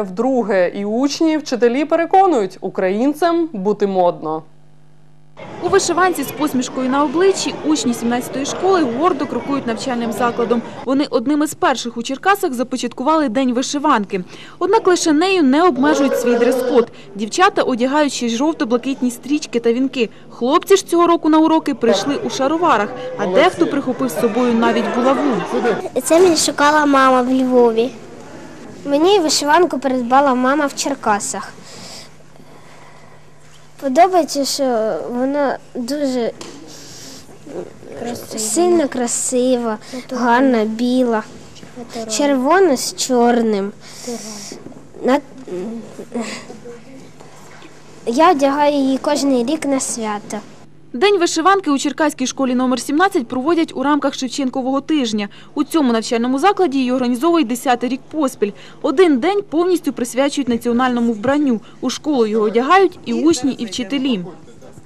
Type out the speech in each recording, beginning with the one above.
вже вдруге, і учні, і вчителі переконують, українцям бути модно. У вишиванці з посмішкою на обличчі учні 17-ї школи гордо крокують навчальним закладом. Вони одними з перших у Черкасах започаткували день вишиванки. Однак лише нею не обмежують свій дрес-код. Дівчата одягають ще жовто-блакитні стрічки та вінки. Хлопці ж цього року на уроки прийшли у шароварах, а дехто прихопив з собою навіть булаву. Це мені шукала мама в Львові. Мені вишиванку придбала мама в Черкасах. Подобається, що вона дуже сильно красива, гарна, біла, червона з чорним. На- Я одягаю її кожен рік на свято. День вишиванки у Черкаській школі номер 17 проводять у рамках Шевченкового тижня. У цьому навчальному закладі її організовують 10-й рік поспіль. Один день повністю присвячують національному вбранню. У школу його одягають і учні, і вчителі.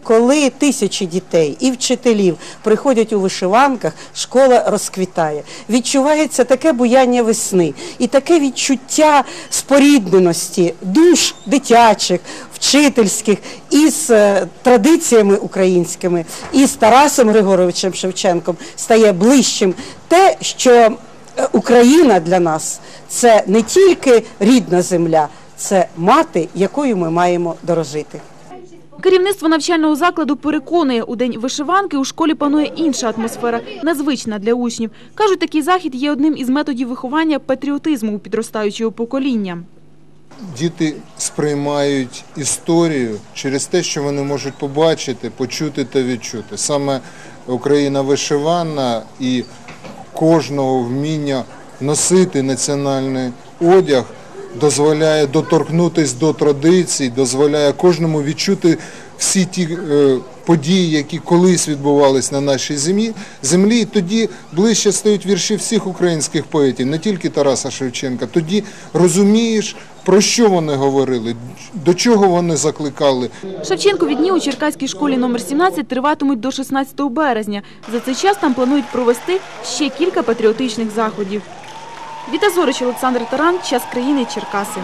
Коли тисячі дітей і вчителів приходять у вишиванках, школа розквітає. Відчувається таке буяння весни і таке відчуття спорідненості душ дитячих, вчительських із е, традиціями українськими, і з Тарасом Григоровичем Шевченком стає ближчим те, що е, Україна для нас це не тільки рідна земля, це мати, якою ми маємо дорожити. Керівництво навчального закладу переконує, у день вишиванки у школі панує інша атмосфера, незвична для учнів. Кажуть, такий захід є одним із методів виховання патріотизму у підростаючого покоління. Діти сприймають історію через те, що вони можуть побачити, почути та відчути. Саме Україна вишивана і кожного вміння носити національний одяг дозволяє доторкнутися до традицій, дозволяє кожному відчути всі ті е, події, які колись відбувались на нашій землі. землі. Тоді ближче стають вірші всіх українських поетів, не тільки Тараса Шевченка. Тоді розумієш, про що вони говорили, до чого вони закликали. Шевченкові дні у Черкаській школі номер 17 триватимуть до 16 березня. За цей час там планують провести ще кілька патріотичних заходів. Віта Зорич, Олександр Таран, Час країни, Черкаси.